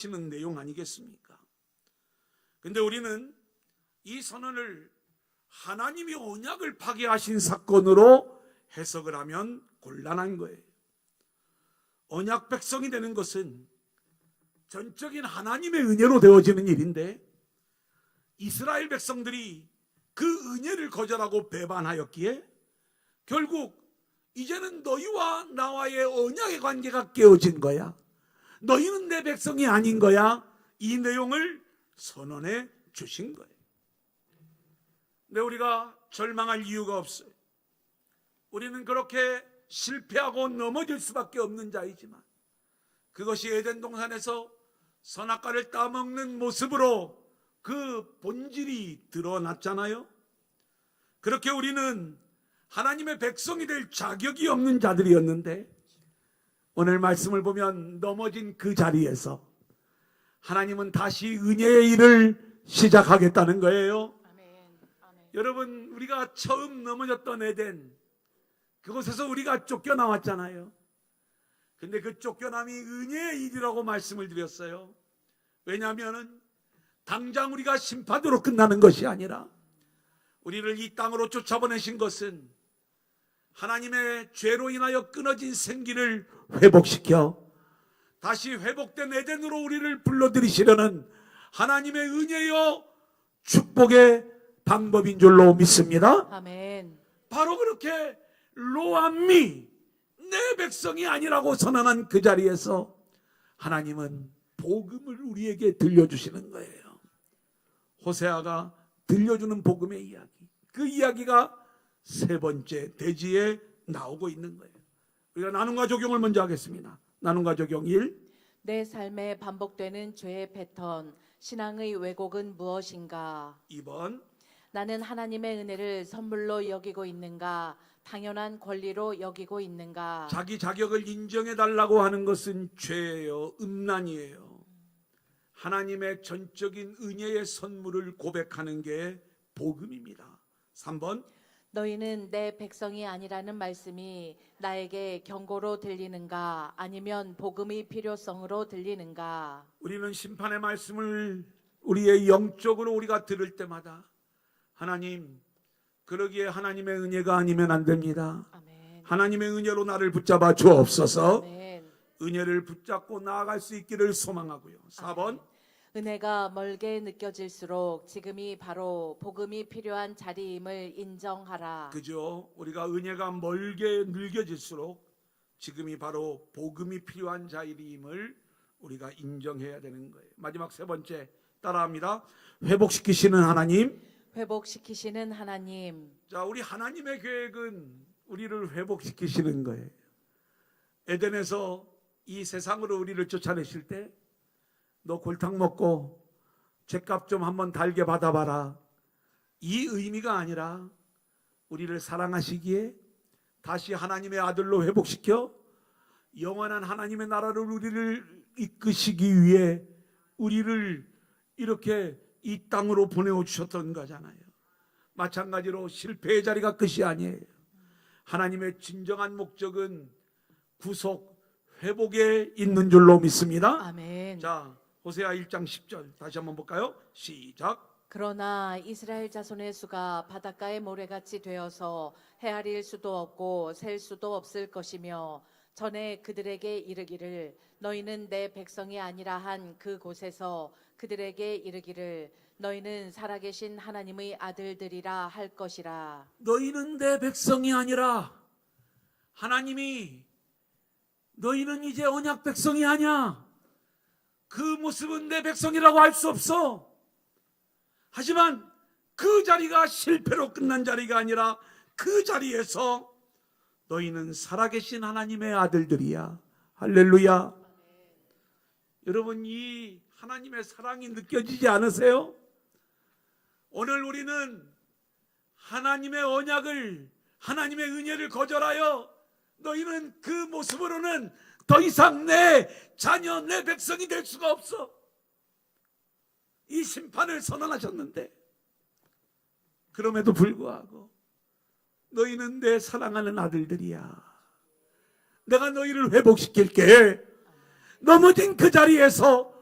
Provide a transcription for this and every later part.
하시는 내용 아니겠습니까? 근데 우리는 이 선언을 하나님이 언약을 파괴하신 사건으로 해석을 하면 곤란한 거예요. 언약 백성이 되는 것은 전적인 하나님의 은혜로 되어지는 일인데 이스라엘 백성들이 그 은혜를 거절하고 배반하였기에 결국 이제는 너희와 나와의 언약의 관계가 깨어진 거야. 너희는 내 백성이 아닌 거야. 이 내용을 선언해 주신 거예요. 근데 우리가 절망할 이유가 없어요. 우리는 그렇게 실패하고 넘어질 수밖에 없는 자이지만 그것이 에덴 동산에서 선악과를 따먹는 모습으로 그 본질이 드러났잖아요. 그렇게 우리는 하나님의 백성이 될 자격이 없는 자들이었는데 오늘 말씀을 보면 넘어진 그 자리에서 하나님은 다시 은혜의 일을 시작하겠다는 거예요. 아멘. 아멘. 여러분 우리가 처음 넘어졌던 에덴 그곳에서 우리가 쫓겨나왔잖아요. 근데 그 쫓겨남이 은혜의 일이라고 말씀을 드렸어요. 왜냐하면은 당장 우리가 심판으로 끝나는 것이 아니라 우리를 이 땅으로 쫓아보내신 것은 하나님의 죄로 인하여 끊어진 생기를 회복시켜 다시 회복된 에덴으로 우리를 불러들이시려는 하나님의 은혜요 축복의 방법인 줄로 믿습니다. 아멘. 바로 그렇게 로암미 내 백성이 아니라고 선언한 그 자리에서 하나님은 복음을 우리에게 들려주시는 거예요. 호세아가 들려주는 복음의 이야기. 그 이야기가 세 번째 대지에 나오고 있는 거예요. 우리가 나눔과 적용을 먼저 하겠습니다. 나눔과 적용 1. 내 삶에 반복되는 죄의 패턴, 신앙의 왜곡은 무엇인가? 2번. 나는 하나님의 은혜를 선물로 여기고 있는가? 당연한 권리로 여기고 있는가? 자기 자격을 인정해 달라고 하는 것은 죄예요. 음란이에요. 하나님의 전적인 은혜의 선물을 고백하는 게 복음입니다. 3번. 너희는 내 백성이 아니라는 말씀이 나에게 경고로 들리는가? 아니면 복음의 필요성으로 들리는가? 우리는 심판의 말씀을 우리의 영적으로 우리가 들을 때마다 하나님 그러기에 하나님의 은혜가 아니면 안 됩니다. 아멘. 하나님의 은혜로 나를 붙잡아 주옵소서. 아멘. 은혜를 붙잡고 나아갈 수 있기를 소망하고요. 4번. 은혜가 멀게 느껴질수록 지금이 바로 복음이 필요한 자리임을 인정하라. 그죠? 우리가 은혜가 멀게 늘겨질수록 지금이 바로 복음이 필요한 자리임을 우리가 인정해야 되는 거예요. 마지막 세 번째 따라합니다. 회복시키시는 하나님. 회복시키시는 하나님. 자, 우리 하나님의 계획은 우리를 회복시키시는 거예요. 에덴에서 이 세상으로 우리를 쫓아내실 때 너 골탕 먹고 죄값 좀 한번 달게 받아봐라. 이 의미가 아니라 우리를 사랑하시기에 다시 하나님의 아들로 회복시켜 영원한 하나님의 나라를 우리를 이끄시기 위해 우리를 이렇게 이 땅으로 보내어 주셨던 거잖아요. 마찬가지로 실패의 자리가 끝이 아니에요. 하나님의 진정한 목적은 구속, 회복에 있는 줄로 믿습니다. 아멘. 자, 호세아 1장 10절 다시 한번 볼까요? 시작. 그러나 이스라엘 자손의 수가 바닷가의 모래같이 되어서 헤아릴 수도 없고 셀 수도 없을 것이며 전에 그들에게 이르기를 너희는 내 백성이 아니라 한 그 곳에서 그들에게 이르기를 너희는 살아계신 하나님의 아들들이라 할 것이라. 너희는 내 백성이 아니라 하나님이 너희는 이제 언약 백성이 아니야. 그 모습은 내 백성이라고 할 수 없어. 하지만 그 자리가 실패로 끝난 자리가 아니라 그 자리에서 너희는 살아계신 하나님의 아들들이야. 할렐루야. 여러분 이 하나님의 사랑이 느껴지지 않으세요? 오늘 우리는 하나님의 언약을 하나님의 은혜를 거절하여 너희는 그 모습으로는 더 이상 내 자녀 내 백성이 될 수가 없어. 이 심판을 선언하셨는데 그럼에도 불구하고 너희는 내 사랑하는 아들들이야. 내가 너희를 회복시킬게. 넘어진 그 자리에서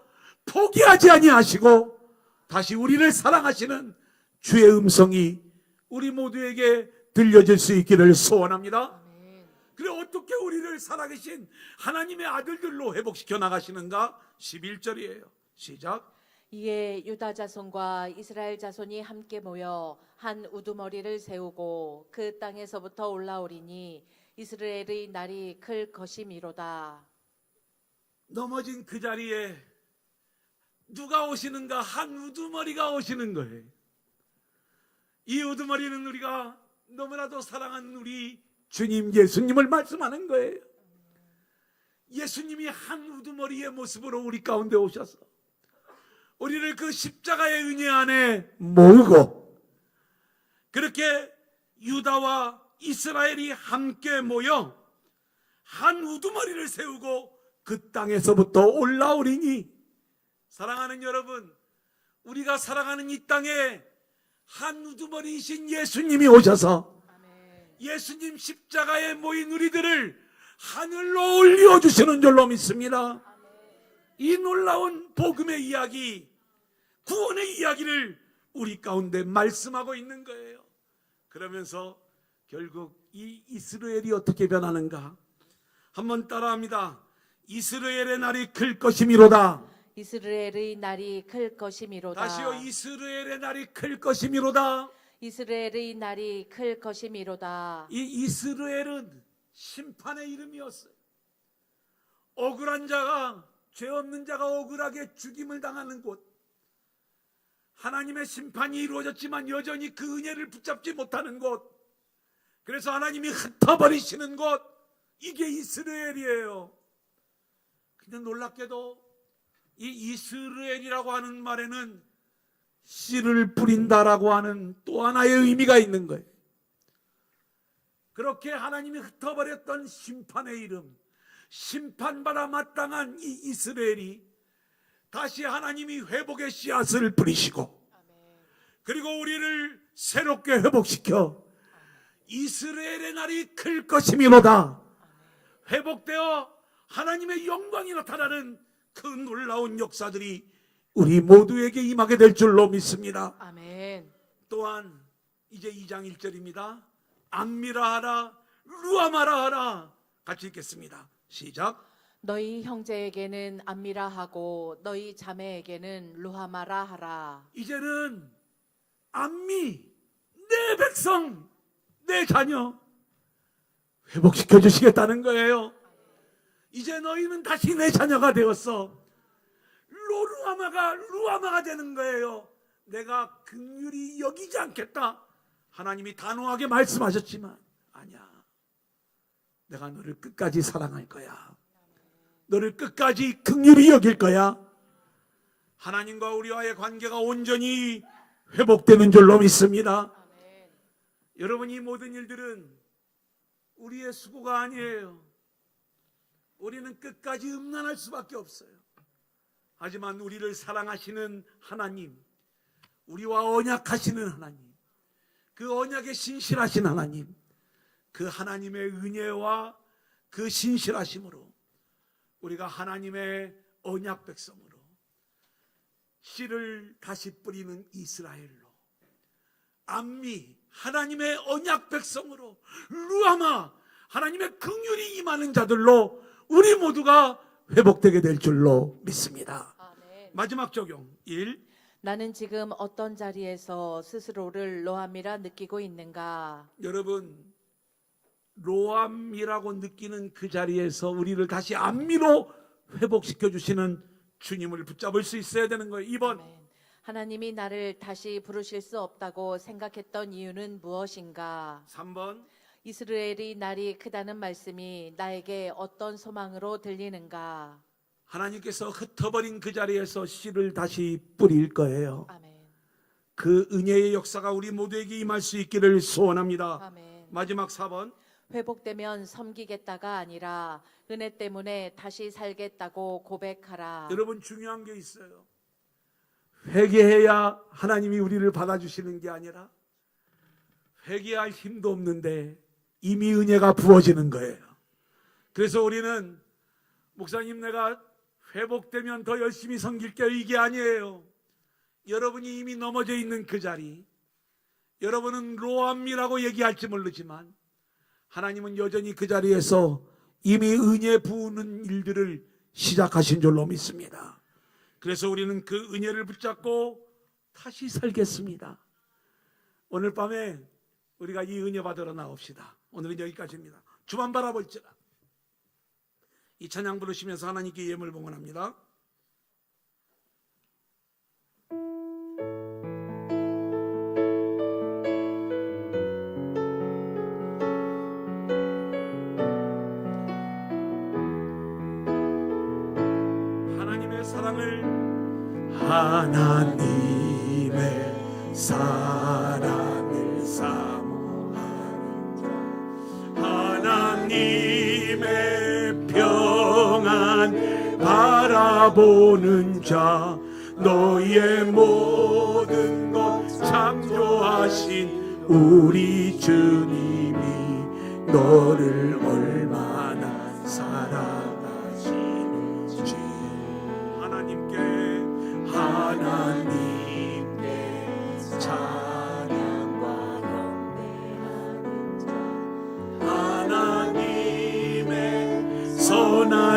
포기하지 아니하시고 다시 우리를 사랑하시는 주의 음성이 우리 모두에게 들려질 수 있기를 소원합니다. 그래 어떻게 우리를 살아계신 하나님의 아들들로 회복시켜 나가시는가? 11절이에요. 시작. 이에 유다 자손과 이스라엘 자손이 함께 모여 한 우두머리를 세우고 그 땅에서부터 올라오리니 이스라엘의 날이 클 것이미로다. 넘어진 그 자리에 누가 오시는가? 한 우두머리가 오시는 거예요. 이 우두머리는 우리가 너무나도 사랑하는 우리 주님 예수님을 말씀하는 거예요. 예수님이 한 우두머리의 모습으로 우리 가운데 오셔서 우리를 그 십자가의 은혜 안에 모으고 그렇게 유다와 이스라엘이 함께 모여 한 우두머리를 세우고 그 땅에서부터 올라오리니 사랑하는 여러분 우리가 살아가는 이 땅에 한 우두머리이신 예수님이 오셔서 예수님 십자가에 모인 우리들을 하늘로 올려 주시는 줄로 믿습니다. 이 놀라운 복음의 이야기, 구원의 이야기를 우리 가운데 말씀하고 있는 거예요. 그러면서 결국 이 이스라엘이 어떻게 변하는가? 한번 따라합니다. 이스라엘의 날이 클 것이미로다. 이스라엘의 날이 클 것이미로다. 다시요 이스라엘의 날이 클 것이미로다. 이스라엘의 날이 클 것이미로다. 이 이스라엘은 심판의 이름이었어요. 억울한 자가 죄 없는 자가 억울하게 죽임을 당하는 곳. 하나님의 심판이 이루어졌지만 여전히 그 은혜를 붙잡지 못하는 곳. 그래서 하나님이 흩어버리시는 곳. 이게 이스라엘이에요. 근데 놀랍게도 이 이스라엘이라고 하는 말에는 씨를 뿌린다라고 하는 또 하나의 의미가 있는 거예요. 그렇게 하나님이 흩어버렸던 심판의 이름, 심판받아 마땅한 이 이스라엘이 다시 하나님이 회복의 씨앗을 뿌리시고 그리고 우리를 새롭게 회복시켜 이스라엘의 날이 클 것이미로다. 회복되어 하나님의 영광이 나타나는 그 놀라운 역사들이 우리 모두에게 임하게 될 줄로 믿습니다. 아멘. 또한 이제 2장 1절입니다. 안미라 하라 루아마라 하라 같이 읽겠습니다. 시작. 너희 형제에게는 안미라 하고 너희 자매에게는 루하마라 하라. 이제는 안미 내 백성 내 자녀 회복시켜 주시겠다는 거예요. 이제 너희는 다시 내 자녀가 되었어. 로루아마가 루아마가 되는 거예요. 내가 긍휼히 여기지 않겠다. 하나님이 단호하게 말씀하셨지만 아니야. 내가 너를 끝까지 사랑할 거야. 너를 끝까지 긍휼히 여길 거야. 하나님과 우리와의 관계가 온전히 회복되는 줄로 믿습니다. 여러분 이 모든 일들은 우리의 수고가 아니에요. 우리는 끝까지 음란할 수밖에 없어요. 하지만 우리를 사랑하시는 하나님, 우리와 언약하시는 하나님, 그 언약에 신실하신 하나님, 그 하나님의 은혜와 그 신실하심으로 우리가 하나님의 언약 백성으로 씨를 다시 뿌리는 이스라엘로 안미 하나님의 언약 백성으로 루아마 하나님의 긍휼이 임하는 자들로 우리 모두가 회복되게 될 줄로 믿습니다. 아멘. 마지막 적용 1. 나는 지금 어떤 자리에서 스스로를 로함이라 느끼고 있는가? 여러분 로암이라고 느끼는 그 자리에서 우리를 다시 안미로 회복시켜 주시는 주님을 붙잡을 수 있어야 되는 거예요. 2번 아멘. 하나님이 나를 다시 부르실 수 없다고 생각했던 이유는 무엇인가? 3번 이스라엘이 날이 크다는 말씀이 나에게 어떤 소망으로 들리는가? 하나님께서 흩어버린 그 자리에서 씨를 다시 뿌릴 거예요. 아멘. 그 은혜의 역사가 우리 모두에게 임할 수 있기를 소원합니다. 아멘. 마지막 4번 회복되면 섬기겠다가 아니라 은혜 때문에 다시 살겠다고 고백하라. 여러분 중요한 게 있어요. 회개해야 하나님이 우리를 받아주시는 게 아니라 회개할 힘도 없는데 이미 은혜가 부어지는 거예요. 그래서 우리는 목사님 내가 회복되면 더 열심히 섬길게요. 이게 아니에요. 여러분이 이미 넘어져 있는 그 자리, 여러분은 로암이라고 얘기할지 모르지만, 하나님은 여전히 그 자리에서 이미 은혜 부으는 일들을 시작하신 줄로 믿습니다. 그래서 우리는 그 은혜를 붙잡고 다시 살겠습니다. 오늘 밤에 우리가 이 은혜 받으러 나옵시다. 오늘은 여기까지입니다. 주만 바라볼지라. 이 찬양 부르시면서 하나님께 예물 봉헌합니다. 하나님의 사랑 평안 바라보는 자 너의 모든 것 창조하신 우리 주님이 너를 얼마나 사랑하시는지. 하나님께 하나님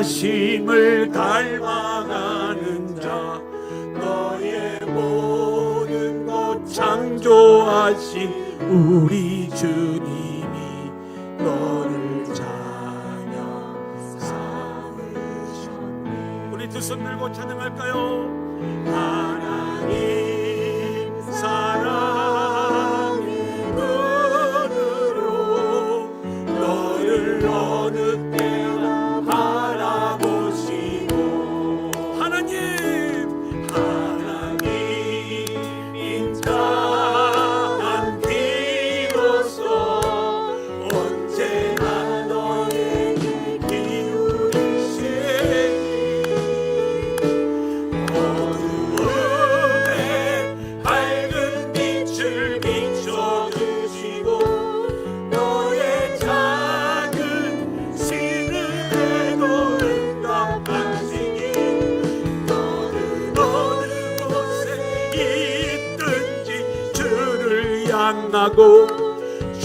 하심을 닮아가는 자 너의 모든 것 창조하신 우리 주님이 너를 찬양 삼으셨네. 우리 두 손 들고 찬양할까요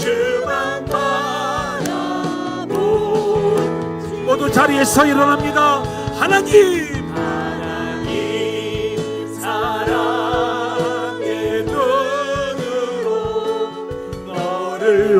주만 바라보 모두 자리에서 일어납니다. 하나님 사랑의 눈으로 너를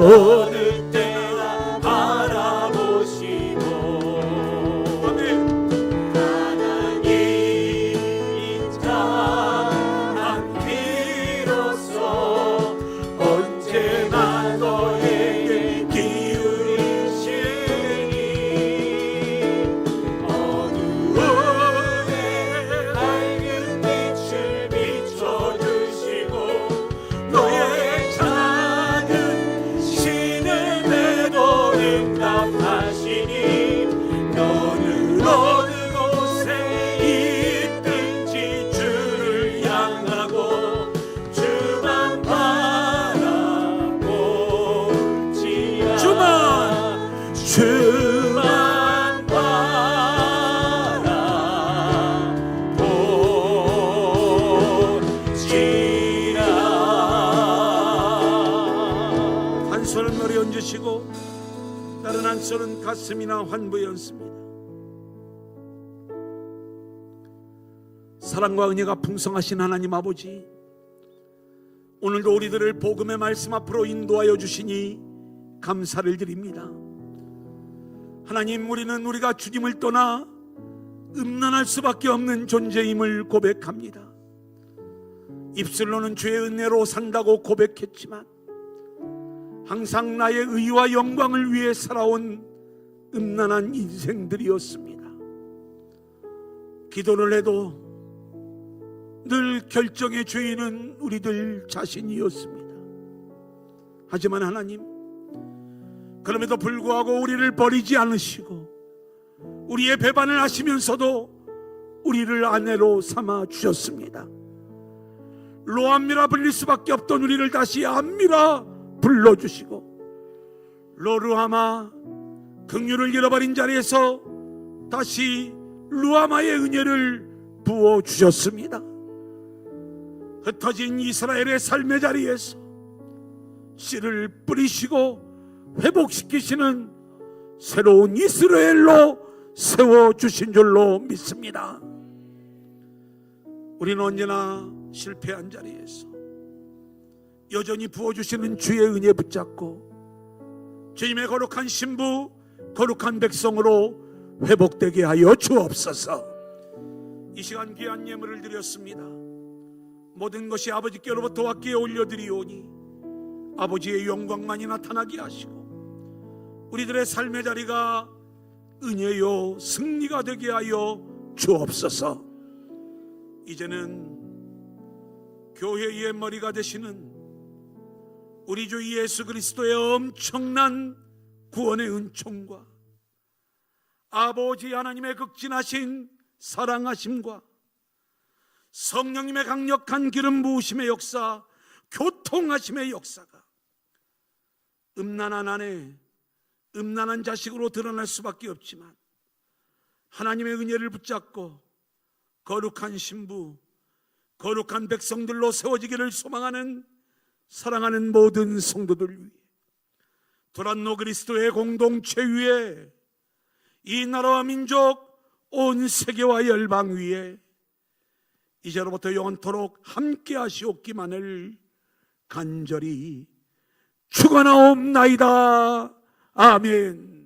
손은 가슴이나 환부에 얹습니다. 사랑과 은혜가 풍성하신 하나님 아버지 오늘도 우리들을 복음의 말씀 앞으로 인도하여 주시니 감사를 드립니다. 하나님 우리는 우리가 주님을 떠나 음란할 수밖에 없는 존재임을 고백합니다. 입술로는 죄의 은혜로 산다고 고백했지만 항상 나의 의와 영광을 위해 살아온 음란한 인생들이었습니다. 기도를 해도 늘 결정의 죄인은 우리들 자신이었습니다. 하지만 하나님, 그럼에도 불구하고 우리를 버리지 않으시고 우리의 배반을 하시면서도 우리를 아내로 삼아 주셨습니다. 로암미라 불릴 수밖에 없던 우리를 다시 암미라 불러주시고 로르하마 긍휼을 잃어버린 자리에서 다시 루아마의 은혜를 부어 주셨습니다. 흩어진 이스라엘의 삶의 자리에서 씨를 뿌리시고 회복시키시는 새로운 이스라엘로 세워 주신 줄로 믿습니다. 우리는 언제나 실패한 자리에서 여전히 부어주시는 주의 은혜 붙잡고 주님의 거룩한 신부, 거룩한 백성으로 회복되게 하여 주옵소서. 이 시간 귀한 예물을 드렸습니다. 모든 것이 아버지께로부터 왔기에 올려드리오니 아버지의 영광만이 나타나게 하시고 우리들의 삶의 자리가 은혜요 승리가 되게 하여 주옵소서. 이제는 교회의 머리가 되시는 우리 주 예수 그리스도의 엄청난 구원의 은총과 아버지 하나님의 극진하신 사랑하심과 성령님의 강력한 기름 부으심의 역사, 교통하심의 역사가 음란한 아내, 음란한 자식으로 드러날 수밖에 없지만 하나님의 은혜를 붙잡고 거룩한 신부, 거룩한 백성들로 세워지기를 소망하는 사랑하는 모든 성도들 위해 도란노 그리스도의 공동체 위에 이 나라와 민족 온 세계와 열방 위에 이제로부터 영원토록 함께 하시옵기만을 간절히 축원하옵나이다. 아멘.